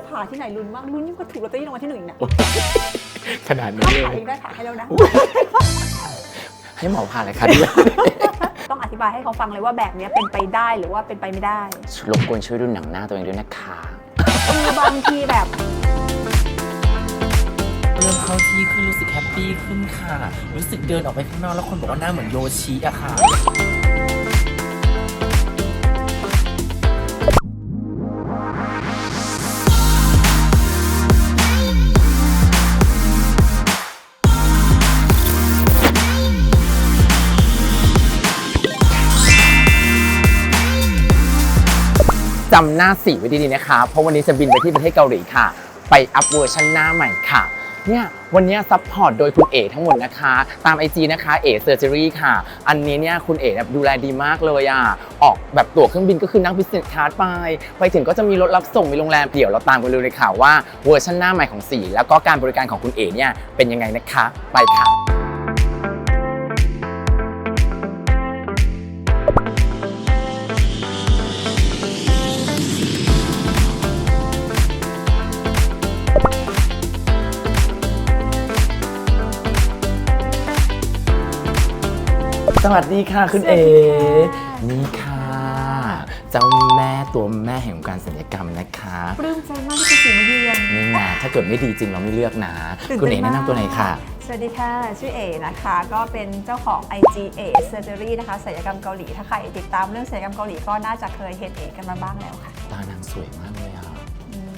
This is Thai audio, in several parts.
อกผ่าที่ไหนลุ้นมากลุ้นยิ่งกว่าถูกลอตเตอรี่รางวัลที่หนึ่งอีกนะขนาดนี้ถ้าเลผ่ายเองได้ผ่าให้แล้วนะ ให้หมอผ่าเลยค่ะด้วยต้องอธิบายให้เขาฟังเลยว่าแบบเนี้ยเป็นไปได้หรือว่าเป็นไปไม่ได้ รบกวนช่วยดูหนังหน้าตัวเองด้วยนะคะคือบางทีแบบ เริ่มเข้าที่ขึ้นรู้สึกแฮปปี้ขึ้นค่ะ รู้สึกเดินออกไปข้างนอกแล้วคนบอกว่าหน้าเหมือนโยชิอะค่ะ จำหน้าสีไว้ดีๆนะคะ เพราะวันนี้จะบินไปที่ประเทศเกาหลีค่ะ ไปอัพเวอร์ชันหน้าใหม่ค่ะเนี่ยวันนี้ซัพพอร์ตโดยคุณเอ๋ทั้งหมดนะคะ ตาม IG นะคะเอ๋เซอร์เจอรี่ค่ะ อันนี้เนี่ยคุณเอ๋แบบดูแลดีมากเลยอะ ออกแบบตั๋วเครื่องบินก็คือนั่ง business class ไป ไปถึงก็จะมีรถรับส่งมีโรงแรมเดี๋ยวเราตามกันเลยค่ะว่าเวอร์ชันหน้าใหม่ของสีแล้วก็การบริการของคุณเอ๋เนี่ยเป็นยังไงนะคะ ไปค่ะ สวัสดีค่ะคุณเอ๋สวัสดีค่ะนี่ค่ะ เจ้าแม่ตัวแม่แห่งการศัลยกรรมนะคะปลื้มใจมากที่คุณสีมาเยือนนี่นะถ้าเกิดไม่ดีจริงเราไม่เลือกนะตื่นคุณเต้เอ๋นแนะมากนำตัวไหนอยค่ะ สวัสดีค่ะ ชื่อเอนะคะ ก็เป็นเจ้าของ IG A Surgery นะคะศัลยกรรมเกาหลี ถ้าใครติดตามเรื่องศัลยกรรมเกาหลีก็น่าจะเคยเห็นเอกันมาบ้างแล้วค่ะ ตานางสวยมากเลยอะอืม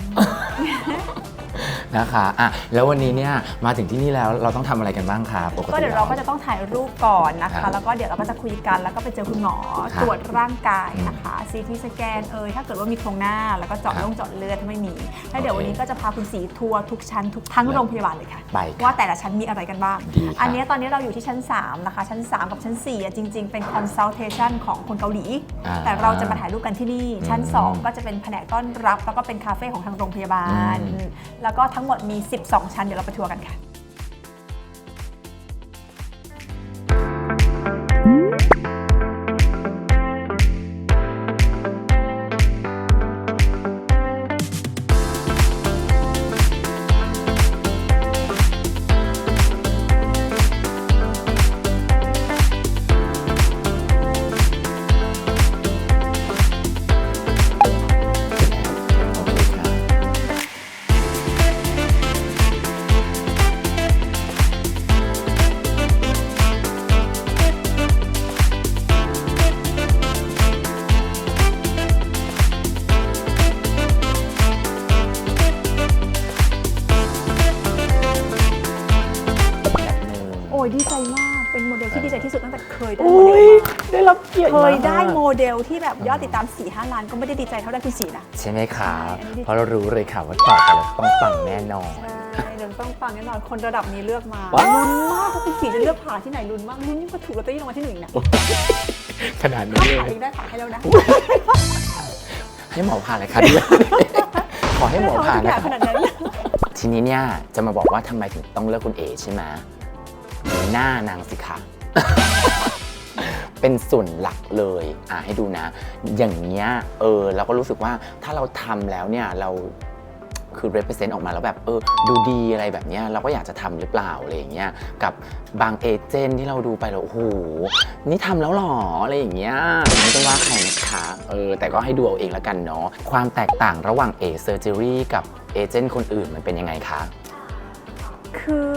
นะคะอะแล้ววันนี้เนี่ยมาถึงที่นี่แล้วเราต้องทำอะไรกันบ้างคะปกติก็เดี๋ยวเราก็จะต้องถ่ายรูปก่อนนะครัคะ บแล้วก็เดี๋ยวเราก็จะคุยกัน แล้วก็ไปเจอคุณหมอครับตรวจร่างกายนะคะ CT สแกนเอยถ้าเกิดว่ามีโครงหน้าแล้วก็เจาะครับลงเจาะเลือดถ้าไม่มีแล้วเดี๋ยวโอเควันนี้ก็จะพาคุณสีทัวร์ทุกชั้นทุกทั้งโรงพยาบาลเลยค่ะ ไปค่ะว่าแต่ละชั้นมีอะไรกันบ้าง ดีค่ะอันเนี้ยตอนนี้เราอยู่ที่ชั้น 3 นะคะ ชั้น 3 กับชั้น4อะจริง ๆ เป็น consultation ของคนเกาหลี อ่าแต่เราจะมาถ่ายรูปกันที่นี่ ชั้น อืม2 ก็จะเป็นแผนกต้อนรับ แล้วก็เป็นคาเฟ่ของทางโรงพยาบาล อืมแล้วก็ทั้งหมดมี 12 ชั้น เดี๋ยวเราไปทัวร์กันค่ะ เกียรติเคยมากได้โมเดลที่แบบยอดติดตาม4 5ล้านก็ไม่ได้ดีใจเท่าได้คุณสีนะ ใช่ไหมครับใช่อันนี้ดีเพราะเรารู้เลยค่ะว่าต่อไปเราต้องปังแน่นอน ใช่เดี๋ยวต้องฟังแน่นอนคนระดับนี้เลือกมาว้าว ลุ้นมากว่าคุณสีจะเลือกผ่าที่ไหนลุ้นมากลุ้นยิ่งกว่าถูกลอตเตอรี่รางวัลที่หนึ่งอีกนะขนาดนี้ถ้าเลผ่ายเองได้ผ่าให้แล้วนะให้หมอผ่าเลยค่ะด้วยขอให้หมอผ่าทุกอนะย่างขคะนาดนั้นทีนี้เนี่ยจะมาบอกว่าทำไมถึงต้องเลือกคุณเอใช่ไหมดูหน้านางสิคะ เป็นส่วนหลักเลยอะให้ดูนะ อย่างเงี้ยเออเราก็รู้สึกว่าถ้าเราทำแล้วเนี่ยเราคือ represent ออกมาแล้วแบบเออดูดีอะไรแบบเนี้ยเราก็อยากจะทำหรือเปล่าอะไรอย่างเงี้ยกับบางเอเจนต์ที่เราดูไปแล้วโอ้โหนี่ทำแล้วหรออะไรอย่างเงี้ยไม่ต้องว่าใครนะคะเออแต่ก็ให้ดูเอาเองแล้วกันเนาะความแตกต่างระหว่างเอเซอร์เจอรี่กับเอเจนต์คนอื่นมันเป็นยังไงคะ คือ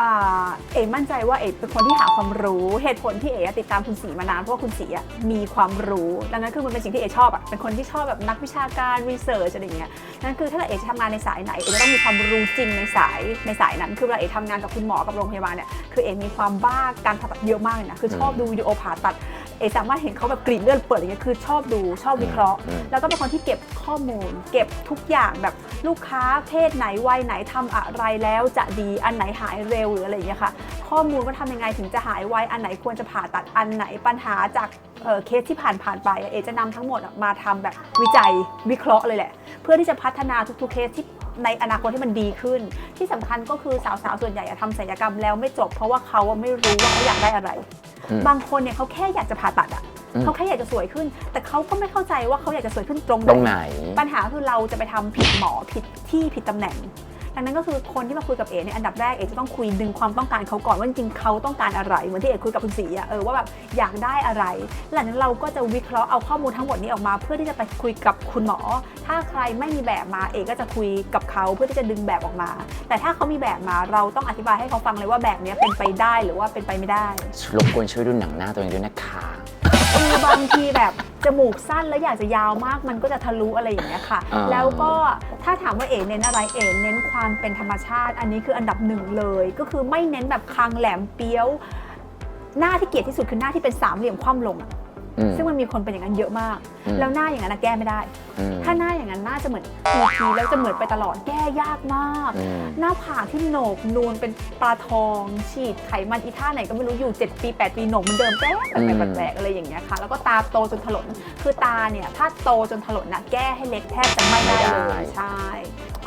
อ่าเอ๋มั่นใจว่าเอ๋เป็นคนที่หาความรู้เหตุผลที่เอ๋ติดตามคุณสีมานานเพราะว่าคุณสีอะมีความรู้ดังนั้นคือมันเป็นสิ่งที่เอ๋ชอบอะเป็นคนที่ชอบแบบนักวิชาการรีเสิร์ชอะไรอย่างเงี้ยนั่นคือถ้าเอ๋จะทำงานในสายไหนเอ๋จะต้องมีความรู้จริงในสายในสายนั้น คือเวลาเอ๋ทำงานกับคุณหมอกับโรงพยาบาลเนี่ยคือเอ๋มีความบ้าการผ่าตัดเยอะมากเลยนะคือชอบดูวิดีโอผ่าตัด เอ๋สามารถเห็นเขาแบบกรีดเลือดเปิดอะไรเงี้ยคือชอบดูชอบวิเคราะห์อืมแล้วก็เป็นคนที่เก็บข้อมูล เก็บทุกอย่างแบบลูกค้าเพศไหนวัยไหนทำอะไรแล้วจะดีอันไหนหายเร็วหรืออะไรอย่างเงี้ยค่ะ ข้อมูลว่าทำยังไงถึงจะหายไวอันไหนควรจะผ่าตัดอันไหนปัญหาจากเอ่อเคสที่ผ่านผ่านๆไปอะเอจะนำทั้งหมดอะมาทำแบบวิจัยวิเคราะห์เลยแหละ เพื่อที่จะพัฒนาทุกๆเคสที่ ในอนาคตให้มันดีขึ้น ที่สำคัญก็คือสาวๆส่วนใหญ่อะทำศัลยกรรมแล้วไม่จบ เพราะว่าเขาอะไม่รู้ว่าเขาอยากได้อะไรอืมบางคนเนี่ยเขาแค่อยากจะผ่าตัดอะอืมเขาแค่อยากจะสวยขึ้น แต่เขาก็ไม่เข้าใจว่าเขาอยากจะสวยขึ้นตรงตรงไหน ปัญหาคือเราจะไปทำผิดหมอผิดที่ผิดตำแหน่ง ดังนั้นก็คือคนที่มาคุยกับเอ๋เนี่ยอันดับแรกเอ๋จะต้องคุยดึงความต้องการเขาก่อนว่าจริงเขาต้องการอะไรเหมือนที่เอ๋คุยกับคุณศรีอะเออว่าแบบอยากได้อะไรหลังจากนั้นเราก็จะวิเคราะห์เอาข้อมูลทั้งหมดนี้ออกมา เพื่อที่จะไปคุยกับคุณหมอ ถ้าใครไม่มีแบบมาเอ๋ก็จะคุยกับเขาเพื่อที่จะดึงแบบออกมา แต่ถ้าเขามีแบบมาเราต้องอธิบายให้เขาฟังเลยว่าแบบนี้เป็นไปได้หรือว่าเป็นไปไม่ได้รบกวนช่วยดูหนังหน้าตัวเองด้วยนะคะ คือบางทีแบบจมูกสั้นแล้วอยากจะยาวมากมันก็จะทะลุอะไรอย่างเงี้ยค่ะ อ่า แล้วก็ถ้าถามว่าเอ๋เน้นอะไรเอ๋เน้นความเป็นธรรมชาติ อันนี้คืออันดับหนึ่งเลย ก็คือไม่เน้นแบบคางแหลมเปี้ยว หน้าที่เกลียดที่สุดคือหน้าที่เป็นสามเหลี่ยมคว่ำลงอะ อืมซึ่งมันมีคนเป็นอย่างนั้นเยอะมาก อืม แล้วหน้าอย่างนั้นนะแก้ไม่ได้ อืมถ้าหน้าอย่างนั้นหน้าจะเหมือนทีทีแล้วจะเหมือนไปตลอดแก้ยากมาก อืม หน้าผากที่โหนกนูนเป็นปลาทอง ฉีดไขมันอีท่าไหนก็ไม่รู้อยู่ 7 ปี 8 ปีโหนกเหมันเดิมแป๊บอืมแปลกๆแปลกๆอะไรอย่างเงี้ยค่ะ แล้วก็ตาโตจนถลน คือตาเนี่ย ถ้าโตจนถลนนะแก้ให้เล็กแทบจะไม่ได้เลยใช่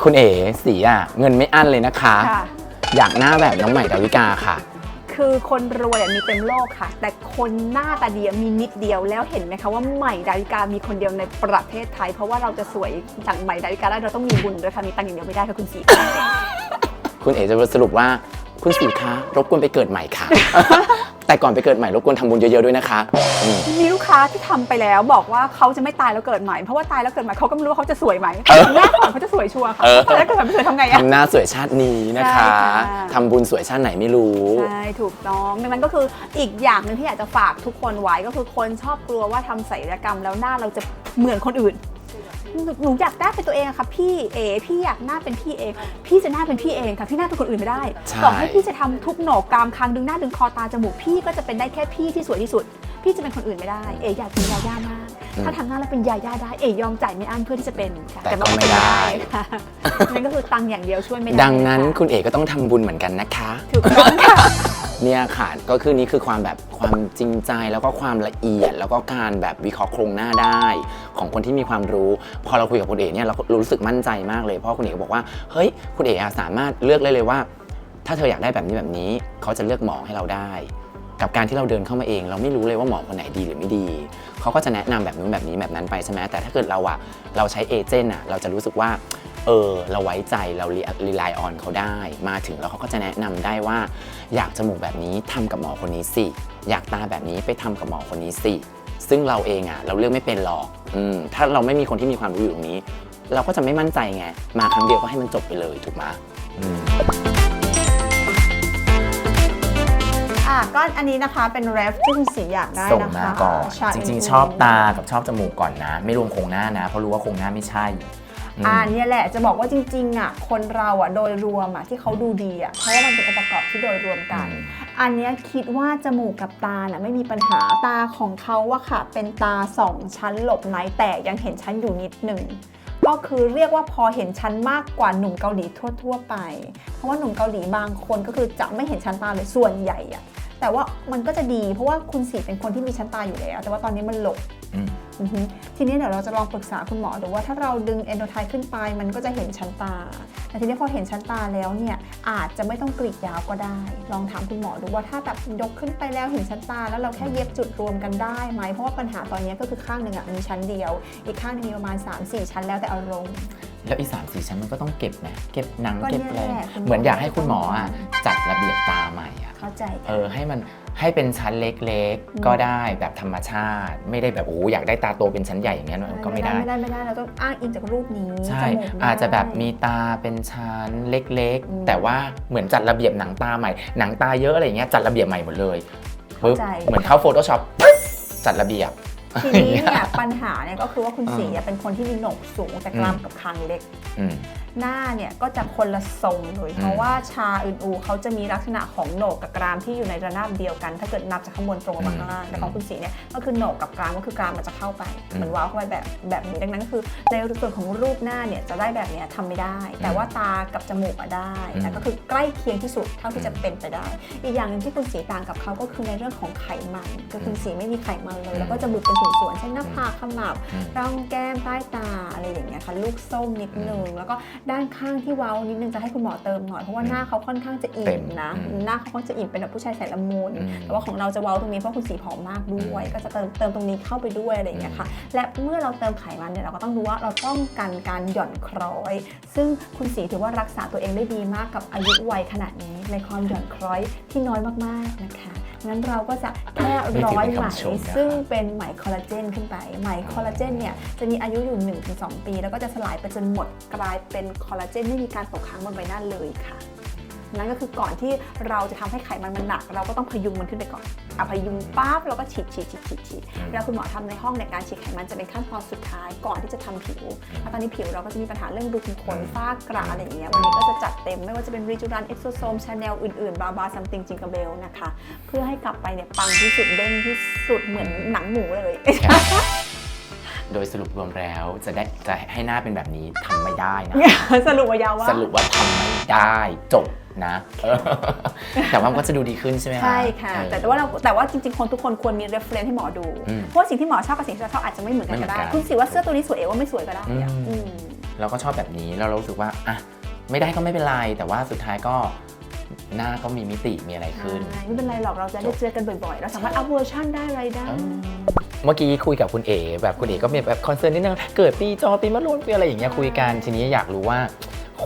คุณเอ๋สีอะ เงินไม่อั้นเลยนะคะ ค่ะ อยากหน้าแบบน้องใหม่ดาวิกาค่ะ คือคนรวยมีเต็มโลกค่ะ แต่คนหน้าตาดีมีนิดเดียวแล้วเห็นไหมคะว่าใหม่ดาวิกามีคนเดียวในประเทศไทย เพราะว่าเราจะสวยอย่างใหม่ดาวิกาได้เราต้องมีบุญด้วยค่ะมีตังค์อย่างเดียวไม่ได้ค่ะคุณสีคุณเอ๋จะสรุปว่าคุณสีคะรบกวนไปเกิดใหม่ค่ะ แต่ก่อนไปเกิดใหม่รบกวนทำบุญเยอะๆด้วยนะคะอืม มีลูกค้าที่ทำไปแล้วบอกว่าเขาจะไม่ตายแล้วเกิดใหม่ เพราะว่าตายแล้วเกิดใหม่เขาก็ไม่รู้ว่าเขาจะสวยไหมเออ หน้าก่อนเขาจะสวยชัวร์ค่ะเออตายแล้วเกิดใหม่ไม่สวยทำไงอะ ทำหน้าสวยชาตินี้นะคะใช่ค่ะ ทำบุญสวยชาติไหนไม่รู้ ใช่ถูกต้องดังนั้นก็คืออีกอย่างหนึ่งที่อยากจะฝากทุกคนไว้ก็คือคนชอบกลัวว่าทำศัลยกรรมแล้วหน้าเราจะเหมือนคนอื่น หนูหนูอยากหน้าเป็นตัวเองอะค่ะพี่เอพี่อยากหน้าเป็นพี่เองพี่จะหน้าเป็นพี่เองค่ะพี่หน้าเป็นคนอื่นไม่ได้ใช่ ต่อให้พี่จะทำทุกโหนกกรามคางดึงหน้าดึงคอตาจมูกพี่ก็จะเป็นได้แค่พี่ที่สวยที่สุด พี่จะเป็นคนอื่นไม่ได้เออยากเป็นยาย่ามากถ้าทำหน้าแล้วเป็นยาย่าได้เอยอมจ่ายไม่อั้นเพื่อที่จะเป็นค่ะแต่ก็นไม่ได้ ค่ะนั่นก็คือตังค์อย่างเดียวช่วยไม่ได้ดังนั้นค่ะคุณเอ๋ก็ต้องทำบุญเหมือนกันนะคะ ถูกต้องค่ะ เนี่ยค่ะก็คือนี่คือความแบบความจริงใจแล้วก็ความละเอียด แล้วก็การแบบวิเคราะห์โครงหน้าได้ ของคนที่มีความรู้ พอเราคุยกับคุณเอ๋เนี่ยเรารู้สึกมั่นใจมากเลยเพราะคุณเอ๋ก็บอกว่าเฮ้ยคุณเอ๋อะสามารถเลือกได้เลยว่า ถ้าเธออยากได้แบบนี้แบบนี้ เขาจะเลือกหมอให้เราได้ กับการที่เราเดินเข้ามาเอง เราไม่รู้เลยว่าหมอคนไหนดีหรือไม่ดี เขาก็จะแนะนำแบบนู้นแบบนี้แบบนั้นไปใช่ไหมแต่ถ้าเกิดเราอะเราใช้เอเจนต์อะเราจะรู้สึกว่า เออ เราไว้ใจเรารีไลออนเขาได้ มาถึงแล้วเขาก็จะแนะนำได้ว่า อยากจมูกแบบนี้ทำกับหมอคนนี้สิ อยากตาแบบนี้ไปทำกับหมอคนนี้สิ ซึ่งเราเองอะเราเลือกไม่เป็นหรอกอืมถ้าเราไม่มีคนที่มีความรู้อยู่ตรงนี้ เราก็จะไม่มั่นใจไง มาครั้งเดียวก็ให้มันจบไปเลยถูกไหมอืมอะก็อันนี้นะคะเป็นเรฟที่คุณสีอยากได้ส่งนะคะมาก่อนชาจริงอินๆชอบตากับชอบจมูกก่อนนะ ไม่รวมโครงหน้านะ เพราะรู้ว่าโครงหน้าไม่ใช่ อืมอ่าเนี่ยแหละจะบอกว่าจริงๆอะคนเราอะโดยรวมอะที่เขาดูดีอะเพราะว่ามันเป็นองค์ประกอบที่โดยรวมกัน อันเนี้ยคิดว่าจมูกกับตาน่ะไม่มีปัญหาตาของเขาอะค่ะ เป็นตาสองชั้นหลบในแต่ยังเห็นชั้นอยู่นิดหนึ่งก็คือเรียกว่าพอเห็นชั้นมากกว่าหนุ่มเกาหลีทั่ว ๆ ไป เพราะว่าหนุ่มเกาหลีบางคนก็คือจะไม่เห็นชั้นตาเลยส่วนใหญ่อะแต่ว่ามันก็จะดีเพราะว่าคุณสีเป็นคนที่มีชั้นตาอยู่แล้ว แต่ว่าตอนนี้มันหลบอืมอือฮึ ทีนี้เดี๋ยวเราจะลองปรึกษาคุณหมอดูว่าถ้าเราดึงเอนโดไทขึ้นไป มันก็จะเห็นชั้นตา แต่ทีนี้พอเห็นชั้นตาแล้วเนี่ยอาจจะไม่ต้องกรีดยาวก็ได้ ลองถามคุณหมอดูว่าถ้าแบบยกขึ้นไปแล้วเห็นชั้นตา แล้วเราแค่เย็บจุดรวมกันได้ไหมเพราะว่าปัญหาตอนนี้ก็คือข้างหนึ่งอะมีชั้นเดียว อีกข้างหนึงมีประมาณ 3-4 ชั้นแล้วแต่อารมณ์แล้วอีสามสี่ชั้นมันก็ต้องเก็บนะเก็บหนังก็เก็บเนี่ยอะไรแหละคุณหมอเหมือนอยากให้คุณหมออะจัดระเบียบตา ใหม่อะเข้าใจเออให้มันให้เป็นชั้นเล็กอืมๆก็ได้แบบธรรมชาติ ไม่ได้แบบโอ้โหอยากได้ตาโตเป็นชั้นใหญ่อย่างเงี้ยมันก็ไม่ได้ ไม่ได้ไม่ได้เราต้องอ้างอิงจากรูปนี้ใช่จมูกไม่อาจจะแบบได้มีตาเป็นชั้นเล็กอืมๆแต่ว่าเหมือนจัดระเบียบหนังตาใหม่หนังตาเยอะอะไรเงี้ยจัดระเบียบใหม่หมดเลยปึ๊บเข้าใจเหมือนเข้า Photoshop จัดระเบียบ ทีนี้เนี่ยปัญหาเนี่ยก็คือว่าคุณสีอะเป็นคนที่มีโหนกสูงแต่กรามกับคางเล็ก อืม หน้าเนี่ยก็จะคนละทรงเลยอืมเพราะว่าชาอื่นอูเขาจะมีลักษณะของโหนกกับกรามที่อยู่ในระนาบเดียวกัน ถ้าเกิดนับจากข้างบนตรงลงมาข้างล่างแต่ของคุณสีเนี่ยก็คือโหนกกับกรามก็คือกรามมันจะเข้าไปเหมือนว้าวเข้าไปแบบแบบนี้ดังนั้นก็คือ ในส่วนของรูปหน้าเนี่ยจะได้แบบเนี้ยทำไม่ได้ แต่ว่าตากับจมูกอะได้แต่ก็คือใกล้เคียงที่สุดเท่าที่จะเป็นไปได้ อีกอย่างหนึ่งที่คุณสีต่างกับเขาก็คือในเรื่องของไขมันก็คือสีไม่มีไขมันเลยแล้วก็จมูกเป็นส่วนๆเช่นหน้าผากขมับอืมร่องแก้มใต้ตาอะไรอย่างเงี้ยค่ะลูกส้มนิดนึงแล้วก็ด้านข้างที่เว้านิดนึงจะให้คุณหมอเติมหน่อยเพราะว่าหน้าเขาค่อนข้างจะเต็อิ่มมนะอืมหน้าเขาค่อนข้างจะอิ่มเป็นแบบผู้ชายใส่ละมุนอืมแต่ว่าของเราจะเว้าตรงนี้เพราะคุณสีผอมมากด้วยอืมก็จะเติมเติมตรงนี้เข้าไปด้วยอะไรอย่างเงี้ยค่ะ และเมื่อเราเติมไขมันเนี่ยเราก็ต้องดูว่าเราป้องกันการหย่อนคล้อย ซึ่งคุณสีถือว่ารักษาตัวเองได้ดีมากกับอายุวัยขนาดนี้ในความหย่อนคล้อยที่น้อยมากๆนะคะ งั้นเราก็จะแค่ร้อยไหมซึ่งเป็นไหมคอลลาเจนขึ้นไป ไหมคอลลาเจนเนี่ยจะมีอายุอยู่ 1-2 ปี แล้วก็จะสลายไปจนหมดกลายเป็นคอลลาเจนไม่มีการตกค้างบนใบหน้าเลยค่ะ นั่นก็คือก่อนที่เราจะทำให้ไขมันมันหนัก เราก็ต้องพยุงมันขึ้นไปก่อนอะพยุงปั๊บเราก็ฉีดฉีดฉีดฉีดฉีดแล้วคุณหมอทำในห้องในยการฉีดไขมันจะเป็นขั้นตอนสุดท้ายก่อนที่จะทำผิวแล้วตอนนี้ผิวเราก็จะมีปัญหาเรื่องรูขุมขนฝ้ากระอะไรอย่างเงี้ยวันนี้ก็จะจัดเต็มไม่ว่าจะเป็นรีจูรันเอ็กโซโซมชาแนลอื่นๆบาบาซัมติงจิงก b เบลนะคะ เพื่อให้กลับไปเนี่ยปังที่สุดเด้งที่สุดเหมือนหนังหมูเลย โดยสรุปรวมแล้วจะได้จะให้หน้าเป็นแบบนี้ทำไม่ได้นะ สรุปว่ายาวว่า สรุปว่าทำไม่ได้จบนะเออแต่ว่ามันก็จะดูดีขึ้นใช่ไหม ใช่ค่ะเออแต่ว่าเราแต่ว่าจริง ๆ คนทุกคนควรมี reference ให้หมอดู อืมเพราะว่าสิ่งที่หมอชอบกับสิ่งที่เราชอบอาจจะไม่เหมือนกันไม่ก็เหมือนได้กันคุณสิว่าเสื้อตัวนี้สวยเอว่าไม่สวยก็ได้อะอืม อืม เราก็ชอบแบบนี้แล้วเรารู้สึกว่าอะไม่ได้ก็ไม่เป็นไร แต่ว่าสุดท้ายก็หน้าก็มีมิติมีอะไรขึ้น ใช่ไม่เป็นไรหรอกเราจะได้เจอกันบ่อยๆ เราสามารถอัพเวอร์ชันได้อะไรได้ เเมื่อกี้คุยกับคุณเอ๋แบบคุณเอ๋ก็มีแบบคอนเซิร์นนิดนึงเกิดปีจอปีมะรุนปีอะไรอย่างเงี้ยคุยกันทีนี้อยากรู้ว่า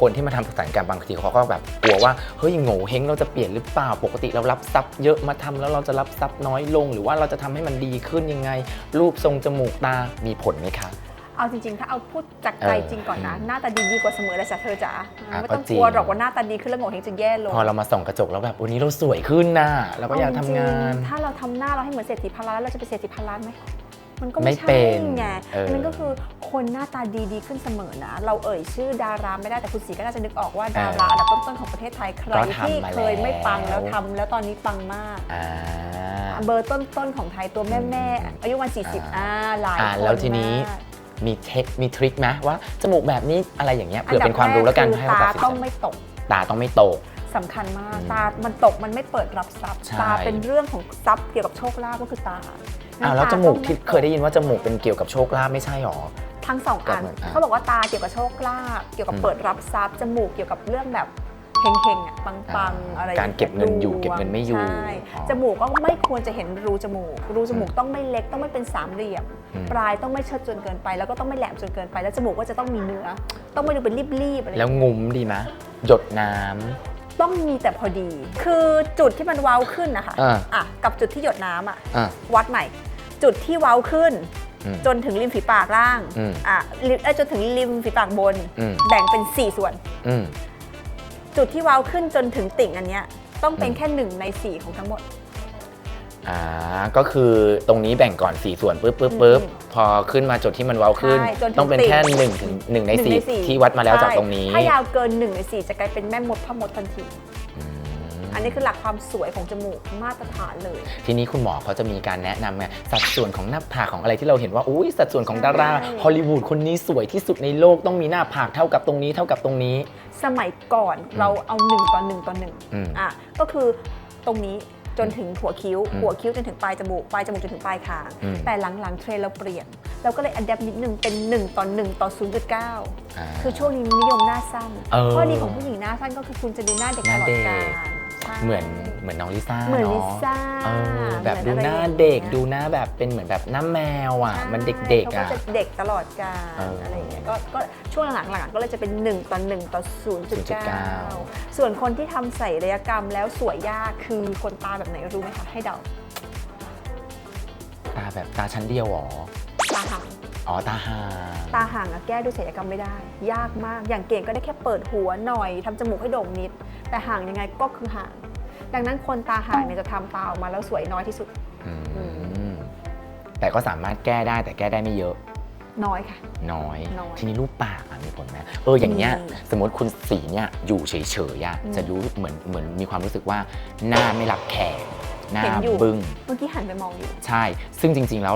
คนที่มาทำสัญกรรมบางทีเขาก็แบบกลัวว่าเฮ้ยโง่เฮงเราจะเปลี่ยนหรือเปล่าปกติเรารับซับเยอะมาทำแล้วเราจะรับซับน้อยลง หรือว่าเราจะทำให้มันดีขึ้นยังไง รูปทรงจมูกตามีผลไหมคะ เอาจริงๆ ถ้าเอาพูดจากใจเออจริงก่อนนะ หน้าตาดีดีกว่าเสมอเลยจ้ะเธอจ๋าอะไม่ต้องก็จริกงลัวหรอกว่าหน้าตาดีขึ้นแล้วโง่เฮงจะแย่ลง พอเรามาส่องกระจกแล้วแบบวันนี้เราสวยขึ้นนะเราก็อยากทำงานเอจริๆถ้าเราทำหน้าเราให้เหมือนเศรษฐีพันล้านเราจะเป็นเศรษฐีพันล้านไหมมันก็ไม่ไม่ใช่เป็นไงเออนั่นก็คือคนหน้าตาดีดีขึ้นเสมอนะ เราเอ่ยชื่อดาราไม่ได้แต่คุณสีก็น่าจะนึกออกว่าดาราอันดับต้นๆของประเทศไทยใครก็ทำที่มาเคยไม่ปังแล้แล้ววทำแล้วตอนนี้ปังมากอ่าเบอร์ต้นๆของไทยตัวแม่แม่ๆอืมอายุวัน40อ่าหลายอ่าคนแล้วทีนี้ มากมีเทคมีทริคไหมว่าจมูกแบบนี้อะไรอย่างเงี้ยเผื่อเป็นความรู้แล้วกันอัให้นดับเราแรตัดสินคือตาต้องใจไม่ตก ตาต้องไม่ตกสำคัญมากอืมตา มันตก มันไม่เปิดรับทรัพย์ ใช่ ตาเป็นเรื่องของทรัพย์เกี่ยวกับโชคลาภก็คือตาอ้าวแล้วตาจมูกต้องที่ไม่ตเคยได้ยินว่าจมูกเป็นเกี่ยวกับโชคลาภไม่ใช่หรอ ทั้งสองอันแบบอะเขาบอกว่าตาเกี่ยวกับโชคลาภ เกี่ยวกับอืม เปิดรับทรัพย์ จมูกเกี่ยวกับเรื่องแบบ เฮงๆอะปังๆอะไรอย่งการงี้ยเก็บเงินอยู่ดวเก็บเงินไม่อยู่ใช่อ๋อจมูกก็ไม่ควรจะเห็นรูจมูก รูจมูกต้องไม่เล็กต้องไม่เป็นสามเหลี่ยมอืมปลายต้องไม่เชิดจนเกินไป แล้วก็ต้องไม่แหลมจนเกินไป แล้วจมูกก็จะต้องมีเนื้อ ต้องไม่ดูเป็นรีบๆอะไรอย่างแล้วเงี้ยงุ้มดีไหมหยดน้ำต้องมีแต่พอดี คือจุดที่มันเว้าขึ้นนะคะอ่าอะกับจุดที่หยดน้ำอะอะวัดใหม่ จุดที่เว้าขึ้นอืมจนถึงริมฝีปากล่างอืมอะริมเอ้ยจนถึงริมฝีปากบนอืมแบ่งเป็น 4 ส่วนอืม จุดที่เว้าขึ้นจนถึงติ่งอันเนี้ยต้องเป็นอืมแค่หนึ่งใน4ของทั้งหมด อ่าก็คือตรงนี้แบ่งก่อน4ส่วนปุ๊บปุ๊บปุ๊บอืมพอขึ้นมาจุดที่มันเว้าขึ้น ใช่จนถึงต้องเป็นแค่ติ่งหนึ่งถึงหนึ่งในหนึ่งสี่สี่ที่วัดมาแล้วจากใช่ตรงนี้ถ้ายาวเกิน1ใน4จะกลายเป็นแม่มดพ่อมดทันทีอืมอันนี้คือหลักความสวยของจมูกมาตรฐานเลย ทีนี้คุณหมอเขาจะมีการแนะนำไงสัดส่วนของหน้าผากของอะไรที่เราเห็นว่าอุ้ยสัดส่วนของดาราใช่ ฮอลลีวูดคนนี้สวยที่สุดในโลกต้องมีหน้าผากเท่ากับตรงนี้เท่ากับตรงนี้ สมัยก่อนเราเอา1ต่อ1ต่ออืม1อะก็คือตรงนี้จนถึงหัวคิ้วอืมหัวคิ้วจนถึงปลายจมูก ปลายจมูกจนถึงปลายคางอืมแต่หลังๆเทรนด์เราเปลี่ยน เราก็เลยอัดแอปนิดนึงเป็น 1 ต่อ 1 ต่อ 0.9าคือช่วงนี้นิยมหน้าสั้นเออข้อดีของผู้หญิงหน้าสั้นก็คือคุณจะดูหน้าเด็กหตน้าลอเด็ดกกาลใช่ เหมือนเหมือนน้องลิซ่าเหมือนเนาะลิซ่าเออแบบเหดูมือนหน้าอะไรอย่างเด็กงี้ยดูหน้าแบบเป็นเหมือนแบบหน้าแมวอะใช่มันเด็กๆเขาอะจะเด็กตลอดกาลเออออะไรอย่างเงี้ยก็ก็ช่วงหลังๆหลังๆก็เลยจะเป็น 1ต่อ1ต่อ0.9 0.9 ส่วนคนที่ทำศัลยกรรมแล้วสวยยากคือคนตาแบบไหนรู้ไหมคะให้เดาตาแบบตาชั้นเดียวเหรอ ตาห่าง อ๋อตาห่างตาห่างอะแก้ด้วยศัลยกรรมไม่ได้ ยากมากอย่างเก่งก็ได้แค่เปิดหัวหน่อยทำจมูกให้โด่งนิด แต่ห่างยังไงก็คือห่าง ดังนั้นคนตาห่างเนี่ยจะทำตาออกมาแล้วสวยน้อยที่สุด อืมแต่ก็สามารถแก้ได้แต่แก้ได้ไม่เยอะน้อยค่ะ น้อย น้อยทีนี้รูปปากอะมีผลไหมเอออย่างเงี้ยมีสมมติคุณสีเนี่ยอยู่เฉยๆอะอืมจะรู้เหมือนเหมือนมีความรู้สึกว่าหน้าไม่รับแขกหน้าเห็นอยู่ บึ้ง เมื่อกี้หันไปมองอยู่ ใช่ ซึ่งจริง ๆ แล้ว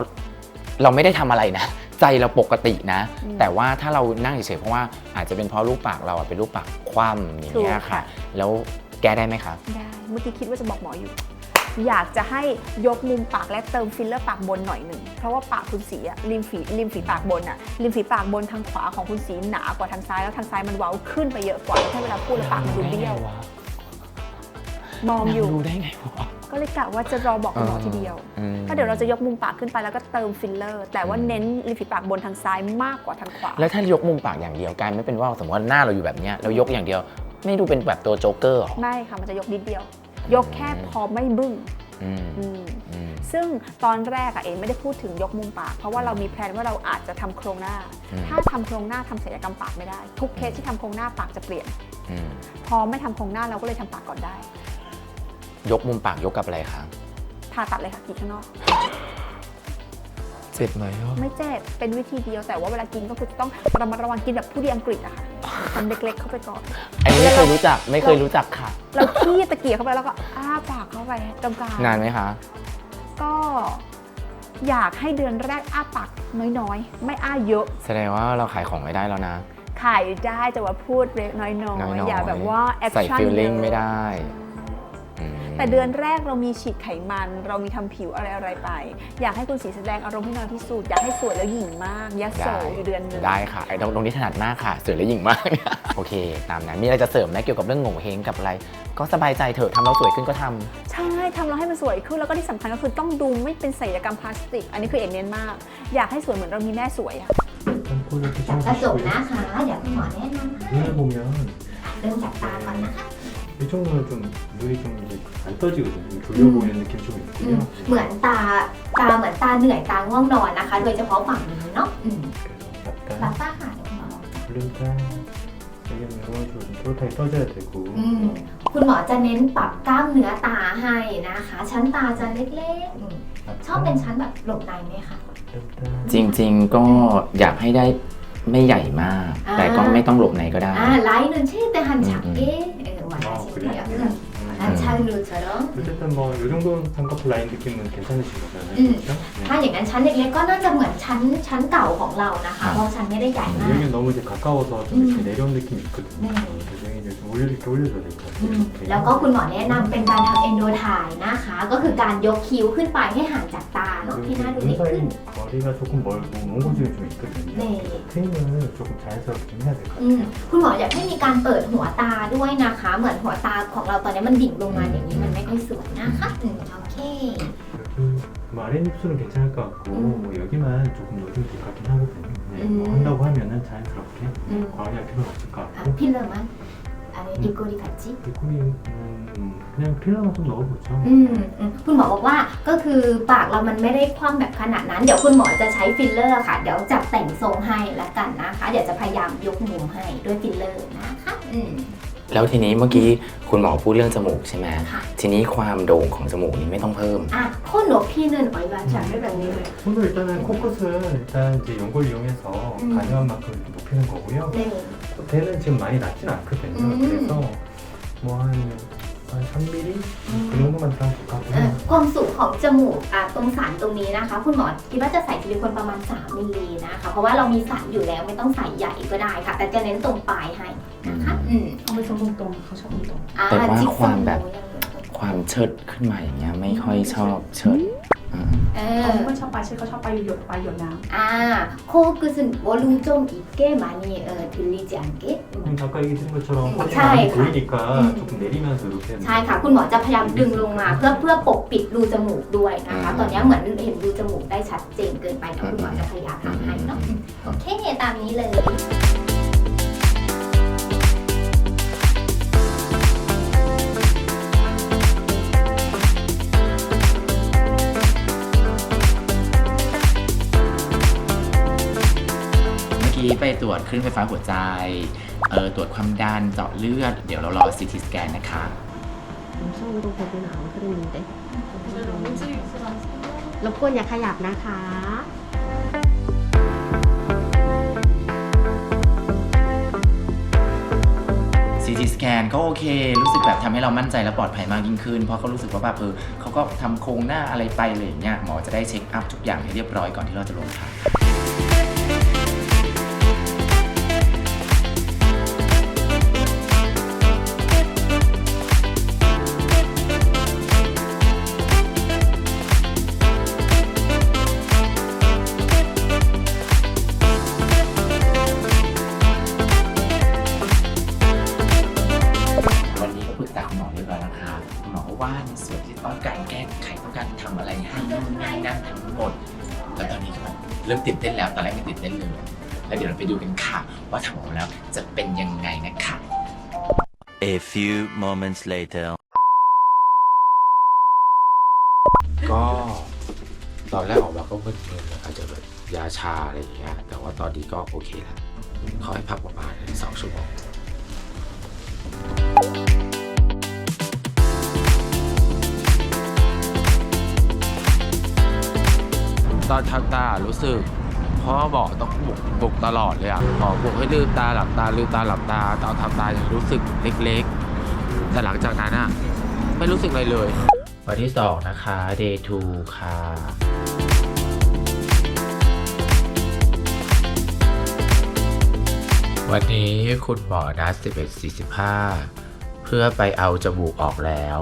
เราไม่ได้ทำอะไรนะ ใจเราปกตินะอืมแต่ว่าถ้าเรานั่งเฉยๆเพราะว่าอาจจะเป็นเพราะรูปปากเราอะเป็นรูปปากคว่ำอย่างเงี้ยถูกค่ะค่ะ แล้วแก้ได้ไหมคะได้ เมื่อกี้คิดว่าจะบอกหมออยู่ อยากจะให้ยกมุมปากและเติมฟิลเลอร์ปากบนหน่อยหนึ่ง เพราะว่าปากคุณสีอะริมฝีริมฝีปากบนอะริมฝีปากบนทางขวาของคุณสีหนากว่าทางซ้ายแล้วทางซ้ายมันเว้าขึ้นไปเยอะกว่าให้เวลาพูดแล้วปากมันดูเบี้ยวมองอยู่รู้ได้ไงวะ ก็เลยกะว่าจะรอบอกคุณหมอทีเดียวอืมก็เดี๋ยวเราจะยกมุมปากขึ้นไปแล้วก็เติมฟิลเลอร์ แต่ว่าเน้นริมฝีปากบนทางซ้ายมากกว่าทางขวา แล้วถ้ายกมุมปากอย่างเดียวกลายไม่เป็นว่าสมมติว่าหน้าเราอยู่แบบเนี้ยเรายกอย่างเดียว ไม่ดูเป็นแบบตัวโจ๊กเกอร์หรอ ไม่ค่ะมันจะยกนิดเดียว ยกแค่พอไม่บึ้งอืมอืมอืมซึ่งตอนแรกอะเองไม่ได้พูดถึงยกมุมปาก เพราะว่าเรามีแพลนว่าเราอาจจะทำโครงหน้าอืมถ้าทำโครงหน้าทำศัลยกรรมปากไม่ได้ ทุกเคสที่ทำโครงหน้าปากจะเปลี่ยนอืมพอไม่ทำโครงหน้าเราก็เลยทำปากก่อนได้ ยกมุมปากยกกับอะไรคะผ่าตัดเลยค่ะกรีดข้างนอก เจ็บไหมอะไม่เจ็บเป็นวิธีเดียวแต่ว่าเวลากินก็คือต้องระมัดระวังกินแบบผู้ดีอังกฤษอะค่ะทำเล็กๆเข้าไปก่อน อันนี้ไม่เคยรู้จักไม่เคยรู้จักค่ะ เราขี้ตะเกียบเข้าไปแล้วก็อ้าปากเข้าไปตรงกลางนานไหมคะ ก็อยากให้เดือนแรกอ้าปากน้อยๆ ไม่อ้าเยอะ แสดงว่าเราขายของไม่ได้แล้วนะ ขายได้แต่ว่าพูดเล็กน้อยน้อยๆๆอย่าแบบว่าแอคใส่ชั่นฟีลลิ่งเยอะไม่ได้อืม แต่เดือนแรกเรามีฉีดไขมัน เรามีทำผิวอะไรอะไรไป อยากให้คุณสีแสดงอารมณ์ให้น้อยที่สุด อยากให้สวยแล้วหยิ่งมากยะโสอยู่เดือนนึงได้ค่ะไอ้ตรงนี้ถนัดมากค่ะสวยและหยิ่งมากโอเค ตามนั้นมีอะไรจะเสริมไหมเกี่ยวกับเรื่องโง่เฮงกับอะไร ก็สบายใจเถอะทำเราสวยขึ้นก็ทำ ใช่ทำเราให้มันสวยขึ้นแล้วก็ที่สำคัญก็คือต้องดูไม่เป็นศิลปกรรมพลาสติก อันนี้คือเอ็นเน้นมาก อยากให้สวยเหมือนเรามีแม่สวยอะจผสมนะคะเดี๋ยวคุณหมอแนะนำให้เริ่มจากตาก่อนนะคะ 이쪽은 좀 눈이 좀 이제 안 떠지거든요. 좀 졸려 음. 보이는 느낌 좀 อืม 있고요. เหมือนตาตาเหมือนตาเหนื่อยตาง่วงนอนนะคะ โดยเฉพาะฝั่งนี้เนาะอืม 그래서 หลับ 약간 ตาค่ะเดี๋ยวคุณหมอลอง 블룸타 여기는 이런 식으로 좀 토탈이 떠져야 되고 อืมคุณหมอจะเน้นปรับกล้ามเนื้อตาให้นะคะ ชั้นตาจะเล็กๆอืมชอบเป็นชั้นแบบหลบในไหมคะ 블룸타 จริงๆก็อยากให้ได้ไม่ใหญ่มาก อ่า แต่ก็ไม่ต้องหลบไหนก็ได้ อ่าไลท์นึงเช่แต่หันฉากเก้เออหวาน 아 ชิม 그래요? เดียว 음. อันชาลูเชอร์ 어쨌든 뭐 이 정도 쌍꺼풀 라인 느낌은 괜찮으신 거잖아요. 음. 그렇죠? ถ้าอย่างนั้นชั้นเล็กๆก็น่าจะเหมือนชั้นชั้นเก่าของเรานะคะ เพราะชั้นไม่ได้ใหญ่มาก 여기 너무 이제 가까워서 좀 음. 이렇게 내려온 느낌이 있거든요. 네. 그래서 여기 이제 좀 올려, 이렇게 올려줘야 될 것 อื 같아요. ม 이렇게. แล้วก็คุณหมอแนะนำเป็นการทำเอนโดไทยนะคะ ก็คือการยกคิ้วขึ้นไปให้ห่างจากตาเนาะ 그리고 ที่หน้าดู 눈 เด็กขึ้น 사이 거리가 조금 멀고 몽골증이 좀 있거든요. 네. 트임을 조금 자연스럽게 좀 해야 될 것 อืม 같아요. คุณหมออยากให้มีการเปิดหัวตาด้วยนะคะ เหมือนหัวตาของเราตอนนี้มันดิ่งลงมาอย่างนี้มันไม่ค่อยสวยนะคะอืมโอเค 여기 뭐 아랫입술은 괜찮을 것 같고 음. 뭐 여기만 조금 노즐 될 것 같긴 하거든요. 네, 음. 뭐 한다고 하면은 자연스럽게 อืม 과하게 할 필요는 없을 것 อ่ะ 같고 พี่เลอมันอันนี้อีโกริกัจิ 리코리는 그냥 필러만 좀 넣어보죠. อืมอืมคุณหมอบอกว่าก็คือปากเรามันไม่ได้คว่ำแบบขนาดนั้น เดี๋ยวคุณหมอจะใช้ฟิลเลอร์ค่ะ เดี๋ยวจับแต่งทรงให้ละกันนะคะ เดี๋ยวจะพยายามยกมุมให้ด้วยฟิลเลอร์นะคะอืม แล้วทีนี้เมื่อกี้คุณหมอพูดเรื่องจมูกใช่ไหม ค่ะ ทีนี้ความโด่งของจมูกนี้ไม่ต้องเพิ่ม อ่ะโคนหนกพี่เนินอ๋อยบาจากไม่แบบนี้เลย 손으로 일단은 코끝을 일단 이제 연골 이용해서 음. 가능한 만큼 이렇게 높이는 거고요. เน่ 대는 지금 많이 낮진 않거든요. 음. 그래서 뭐 한 한 3mm 그 정도만 들어가면 될 것 เอ่อ 같고요. ความสูงของจมูกอ่ะตรงสันตรงนี้นะคะ คุณหมอคิดว่าจะใส่ซิลิโคนประมาณ 3มิลลินะคะ เพราะว่าเรามีสันอยู่แล้วไม่ต้องใส่ใหญ่ก็ได้ค่ะ แต่จะเน้นตรงปลายให้นะคะอืม เอาไปทรงตรงๆเขาชอบตรง อ่า แต่ว่า จิ๊กซอ ความแบบ ยังเหลือตรง ความเชิดขึ้นมาอย่างเงี้ยไม่ค่อยชอบเชิดอ่า เอ ๆ อ เขาไม่ชอบปลายเชือกเขาชอบปลายหยดปลายหยดน้ำ 아, 코끝은 원룸 좀 있게 많이 어, 들리지 않게. 음. 그럼 아까 얘기 드린 것처럼 음, 코끝이 차이 많이 가. 보이니까 음. 조금 내리면서 이렇게 ใช่ค่ะ คุณหมอจะพยายามดึงลงมาเพื่อเพื่อปกปิดรูจมูกด้วยนะคะ ตอนนี้เหมือนเห็นรูจมูกได้ชัดเจนเกินไปนะคุณหมอจะพยายามทำให้เนาะโอเค ตามนี้เลย ตรวจคลื่นไฟฟ้าหัวใจเออตรวจความดันเจาะเลือด เดี๋ยวเรารอซีทีสแกนนะคะ 음성으로 보고는 안 그랬는데. 럽곤 약하게 앞나가. ซีทีสแกนก็โอเค รู้สึกแบบทำให้เรามั่นใจและปลอดภัยมากยิ่งขึ้น เพราะเขารู้สึกว่าแบบเออเขาก็ทำโครงหน้าอะไรไปอะไรอย่างเงี้ยหมอจะได้เช็คอัพทุกอย่างให้เรียบร้อยก่อนที่เราจะลงผ่า A few moments later. ก็ตอนแรกออกมาก็มึนๆอาจจะแบบยาชาอะไรอย่างเงี้ย แต่ว่าตอนนี้ก็โอเคแล้วขอให้พักประมาณสองชั่วโมงตอนทำตารู้สึก พ่อบอกต้องบุกบุกตลอดเลยอะพอกบุกให้ลืมตาหลับตาลืมตาหลับตาตอนทำตายังรู้สึกเล็กๆ แต่หลังจากนั้นอะไม่รู้สึกอะไรเลย วันที่สองนะคะ day two ค่ะวันนี้คุณหมอนัด11.45 เพื่อไปเอาจมูกออกแล้ว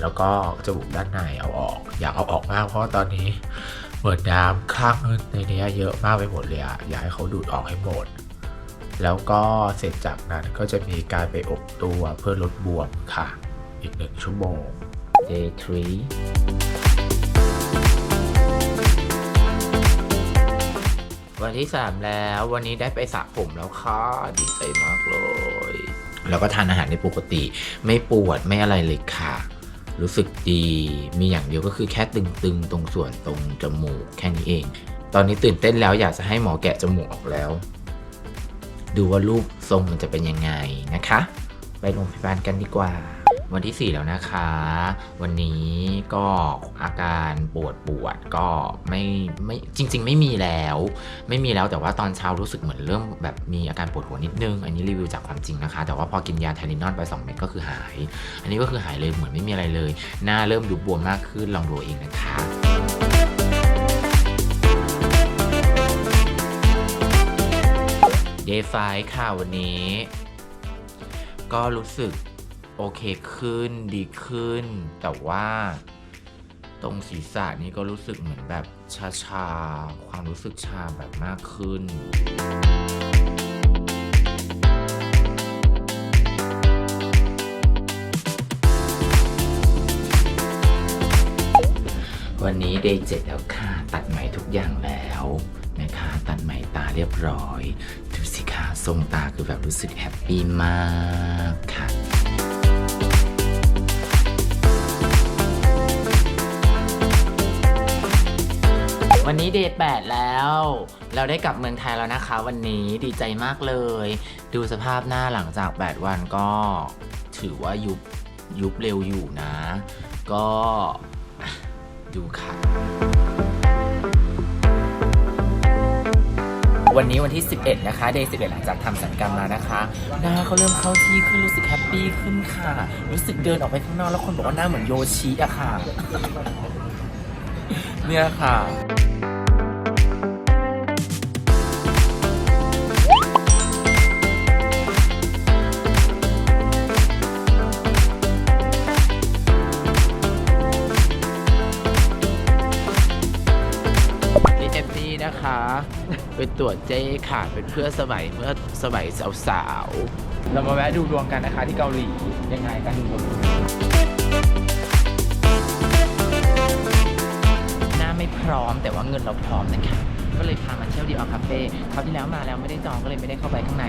แล้วก็จมูกด้านในเอาออก อยากเอาออกมากเพราะตอนนี้ เหมือนน้ำคลั่งในนี้เยอะมากไปหมดเลยอะอยากให้เขาดูดออกให้หมด แล้วก็เสร็จจากนั้นก็จะมีการไปอบตัวเพื่อลดบวมค่ะ อีกหนึ่งชั่วโมง day 3วันที่ 3 แล้ววันนี้ได้ไปสระผมแล้วค่ะดีใจมากเลย แล้วก็ทานอาหารได้ปกติ ไม่ปวดไม่อะไรเลยค่ะ รู้สึกดีมีอย่างเดียวก็คือแค่ตึงๆ ตรงส่วนตรงจมูกแค่นี้เอง ตอนนี้ตื่นเต้นแล้วอยากจะให้หมอแกะจมูกออกแล้ว ดูว่ารูปทรงมันจะเป็นยังไงนะคะ ไปโรงพยาบาลกันดีกว่า วันที่ 4 แล้วนะคะ วันนี้ก็อาการปวดปวดก็ไม่ไม่จริง ๆ ไม่มีแล้ว ไม่มีแล้วแต่ว่าตอนเช้ารู้สึกเหมือนเริ่มแบบมีอาการปวดหัวนิดนึง อันนี้รีวิวจากความจริงนะคะ แต่ว่าพอกินยาไทลินอลไป 2 เม็ดก็คือหาย อันนี้ก็คือหายเลยเหมือนไม่มีอะไรเลย หน้าเริ่มยุบบวมมากขึ้นลองดูเองนะคะเดย์ไฟค่ะวันนี้ ก็รู้สึก โอเคขึ้นดีขึ้น แต่ว่าตรงศีรษะนี่ก็รู้สึกเหมือนแบบชาๆ ความรู้สึกชาแบบมากขึ้น วันนี้เดย์เจ็ดแล้วค่ะ ตัดไหมทุกอย่างแล้วนะคะ ตัดไหมตาเรียบร้อย ดูสิคะทรงตาคือแบบรู้สึกแฮปปี้มากค่ะ วันนี้เดทแปดแล้ว เราได้กลับเมืองไทยแล้วนะคะ วันนี้ดีใจมากเลย ดูสภาพหน้าหลังจาก 8 วันก็ ถือว่ายุบยุบเร็วอยู่นะ ก็ดูค่ะ วันนี้วันที่ 11 นะคะ เดย์11 หลังจากทำสัญกรรมมานะคะ หน้าเขาเริ่มเข้าที่ขึ้นรู้สึกแฮปปี้ขึ้นค่ะ รู้สึกเดินออกไปข้างนอกแล้วคนบอกว่าหน้าเหมือนโยชิอะค่ะ เนี่ยค่ะนี่เอฟนี่นะคะ เป็นตัวเจ้ค่ะ เป็นเพื่อนสมัยเมื่อสมัยสาวๆ เรามาแวะดูดวงกันนะคะที่เกาหลียังไงกันดูดวง ร้อม แต่ว่าเงินเราพร้อมนะคะก็เลยพามาเที่ยวดีออคาเฟ่คราวที่แล้วมาแล้วไม่ได้จองก็เลยไม่ได้เข้าไปข้างใน